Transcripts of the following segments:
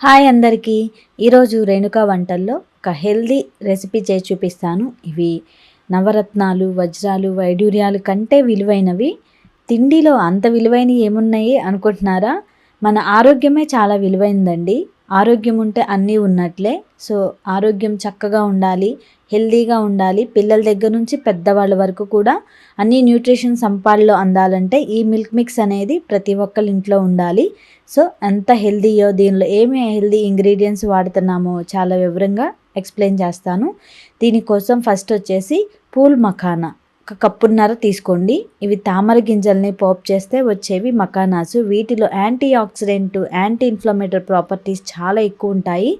Hi అందరికీ. ఈరోజు రేణుకా వంటల్లో ఒక హెల్దీ రెసిపీ చేసి చూపిస్తాను. ఇవి నవరత్నాలు వజ్రాలు వైడూర్యాలు కంటే విలువైనవి. తిండిలో అంత విలువైనవి ఏమున్నాయి అనుకుంటున్నారా? మన ఆరోగ్యమే చాలా విలువైందండి. ఆరోగ్యం ఉంటే అన్నీ ఉన్నట్లే. సో ఆరోగ్యం చక్కగా ఉండాలి హెల్దీగా ఉండాలి. పిల్లల దగ్గర నుంచి పెద్దవాళ్ళ వరకు కూడా అన్ని న్యూట్రిషన్ సంపాల్లో అందాలంటే ఈ మిల్క్ మిక్స్ అనేది ప్రతి ఒక్కరి ఇంట్లో ఉండాలి. సో ఎంత హెల్దీయో దీనిలో ఏమి హెల్దీ ఇంగ్రీడియంట్స్ వాడుతున్నామో చాలా వివరంగా ఎక్స్ప్లెయిన్ చేస్తాను. దీనికోసం ఫస్ట్ వచ్చేసి పూల్ మఖానా. ఒక కప్పున్నర తీసుకోండి. ఇవి తామర గింజల్ని పోప్ చేస్తే వచ్చేవి మకానాసు. వీటిలో antioxidant anti inflammatory properties చాలా ఎక్కువ ఉంటాయి.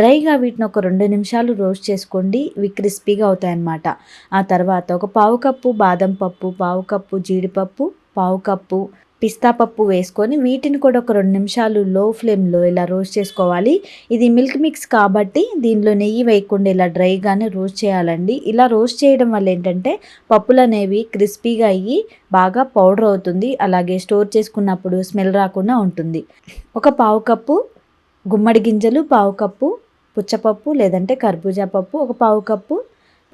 డ్రైగా వీటిని ఒక రెండు నిమిషాలు రోస్ట్ చేసుకోండి. ఇవి క్రిస్పీగా అవుతాయన్నమాట. ఆ తర్వాత ఒక పావు కప్పు బాదం పప్పు పావు కప్పు జీడిపప్పు పావు కప్పు పిస్తా పప్పు వేసుకొని వీటిని కూడా ఒక రెండు నిమిషాలు లో ఫ్లేమ్లో ఇలా రోస్ట్ చేసుకోవాలి. ఇది మిల్క్ మిక్స్ కాబట్టి దీనిలో నెయ్యి వేయకుండా ఇలా డ్రైగానే రోస్ట్ చేయాలండి. ఇలా రోస్ట్ చేయడం వల్ల ఏంటంటే పప్పులు అనేవి క్రిస్పీగా అయ్యి బాగా పౌడర్ అవుతుంది. అలాగే స్టోర్ చేసుకున్నప్పుడు స్మెల్ రాకుండా ఉంటుంది. ఒక పావు కప్పు గుమ్మడి గింజలు పావు కప్పు పుచ్చపప్పు లేదంటే కర్బూజా పప్పు ఒక పావు కప్పు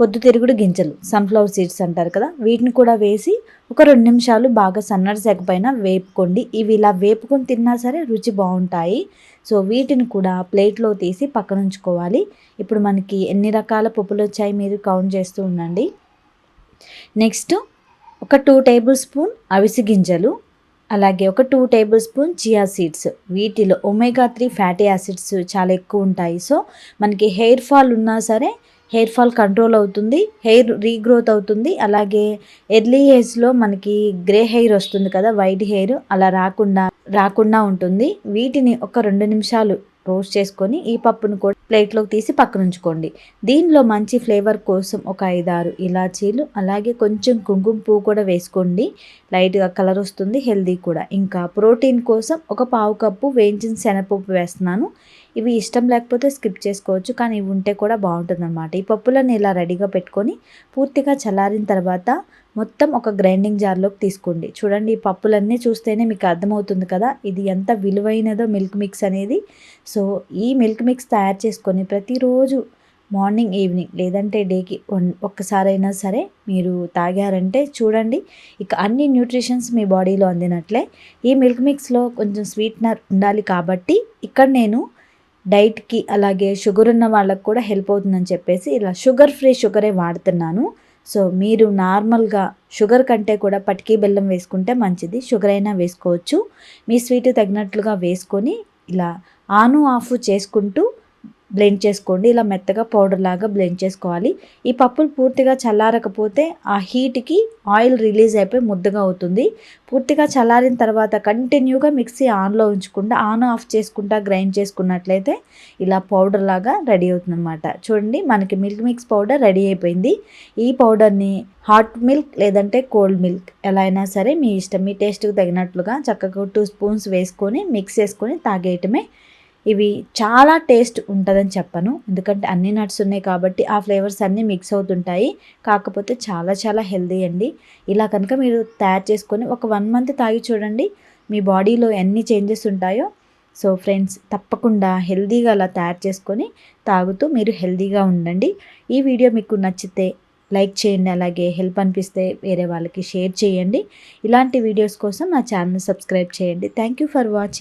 పొద్దుతిరుగుడు గింజలు సన్ఫ్లవర్ సీడ్స్ అంటారు కదా వీటిని కూడా వేసి ఒక రెండు నిమిషాలు బాగా సన్నటి సెగ పైన వేపుకోండి. ఇవి ఇలా వేపుకొని తిన్నా సరే రుచి బాగుంటాయి. సో వీటిని కూడా ప్లేట్లో తీసి పక్కన ఉంచుకోవాలి. ఇప్పుడు మనకి ఎన్ని రకాల పప్పులు వచ్చాయి మీరు కౌంట్ చేస్తూ ఉండండి. నెక్స్ట్ ఒక టూ టేబుల్ స్పూన్ అవిసి గింజలు అలాగే ఒక two tablespoon chia seeds వీటిలో ఒమేగా త్రీ ఫ్యాటీ యాసిడ్స్ చాలా ఎక్కువ ఉంటాయి. సో మనకి హెయిర్ ఫాల్ ఉన్నా సరే హెయిర్ ఫాల్ కంట్రోల్ అవుతుంది హెయిర్ రీగ్రోత్ అవుతుంది. అలాగే ఎర్లీ ఏజ్లో మనకి గ్రే హెయిర్ వస్తుంది కదా వైట్ హెయిర్ అలా రాకుండా రాకుండా ఉంటుంది. వీటిని ఒక రెండు నిమిషాలు రోస్ట్ చేసుకొని ఈ పప్పును కూడా ప్లేట్లోకి తీసి పక్కన ఉంచుకోండి. దీనిలో మంచి ఫ్లేవర్ కోసం ఒక ఐదారు ఇలాచీలు అలాగే కొంచెం కుంకుమ పువ్వు కూడా వేసుకోండి. లైట్గా కలర్ వస్తుంది హెల్దీ కూడా. ఇంకా ప్రోటీన్ కోసం ఒక పావు కప్పు వేయించిన శనగపప్పు వేస్తున్నాను. ఇవి ఇష్టం లేకపోతే స్కిప్ చేసుకోవచ్చు. కానీ ఇవి ఉంటే కూడా బాగుంటుందన్నమాట. ఈ పప్పులను ఇలా రెడీగా పెట్టుకొని పూర్తిగా చల్లారిన తర్వాత మొత్తం ఒక గ్రైండింగ్ జార్లోకి తీసుకోండి. చూడండి ఈ పప్పులన్నీ చూస్తేనే మీకు అర్థమవుతుంది కదా ఇది ఎంత విలువైనదో మిల్క్ మిక్స్ అనేది. సో ఈ మిల్క్ మిక్స్ తయారు చేసుకొని ప్రతిరోజు మార్నింగ్ ఈవినింగ్ లేదంటే డేకి ఒక్కసారైనా సరే మీరు తాగారంటే చూడండి ఇక అన్ని న్యూట్రిషన్స్ మీ బాడీలో అందినట్లే. ఈ మిల్క్ మిక్స్లో కొంచెం స్వీట్నర్ ఉండాలి కాబట్టి ఇక్కడ నేను డైట్కి అలాగే షుగర్ ఉన్న వాళ్ళకు కూడా హెల్ప్ అవుతుందని చెప్పేసి ఇలా షుగర్ ఫ్రీ షుగరే వాడుతున్నాను. సో మీరు నార్మల్గా షుగర్ కంటే కూడా పటికీ బెల్లం వేసుకుంటే మంచిది. షుగర్ అయినా వేసుకోవచ్చు. మీ స్వీట్ తగినట్లుగా వేసుకొని ఇలా ఆను ఆఫ్ చేసుకుంటూ బ్లెండ్ చేసుకోండి. ఇలా మెత్తగా పౌడర్ లాగా బ్లెండ్ చేసుకోవాలి. ఈ పప్పులు పూర్తిగా చల్లారకపోతే ఆ హీట్కి ఆయిల్ రిలీజ్ అయిపోయి ముద్దగా అవుతుంది. పూర్తిగా చల్లారిన తర్వాత కంటిన్యూగా మిక్సీ ఆన్లో ఉంచకుండా ఆన్ ఆఫ్ చేసుకుంటా గ్రైండ్ చేసుకున్నట్లయితే ఇలా పౌడర్ లాగా రెడీ అవుతుంది అనమాట చూడండి మనకి మిల్క్ మిక్స్ పౌడర్ రెడీ అయిపోయింది. ఈ పౌడర్ని హాట్ మిల్క్ లేదంటే కోల్డ్ మిల్క్ ఎలా అయినా సరే మీ ఇష్టం మీ టేస్ట్కి తగినట్లుగా చక్కగా టూ స్పూన్స్ వేసుకొని మిక్స్ చేసుకొని తాగేయటమే ఇవి చాలా టేస్ట్ ఉంటుందని చెప్పను. ఎందుకంటే అన్ని నట్స్ ఉన్నాయి కాబట్టి ఆ ఫ్లేవర్స్ అన్నీ మిక్స్ అవుతుంటాయి. కాకపోతే చాలా చాలా హెల్దీ అండి. ఇలా కనుక మీరు తయారు చేసుకొని ఒక వన్ మంత్ తాగి చూడండి మీ బాడీలో ఎన్ని చేంజెస్ ఉంటాయో. సో ఫ్రెండ్స్ తప్పకుండా హెల్దీగా అలా తయారు చేసుకొని తాగుతూ మీరు హెల్దీగా ఉండండి. ఈ వీడియో మీకు నచ్చితే లైక్ చేయండి అలాగే హెల్ప్ అనిపిస్తే వేరే వాళ్ళకి షేర్ చేయండి. ఇలాంటి వీడియోస్ కోసం నా ఛానల్ సబ్స్క్రైబ్ చేయండి. Thank you for watching.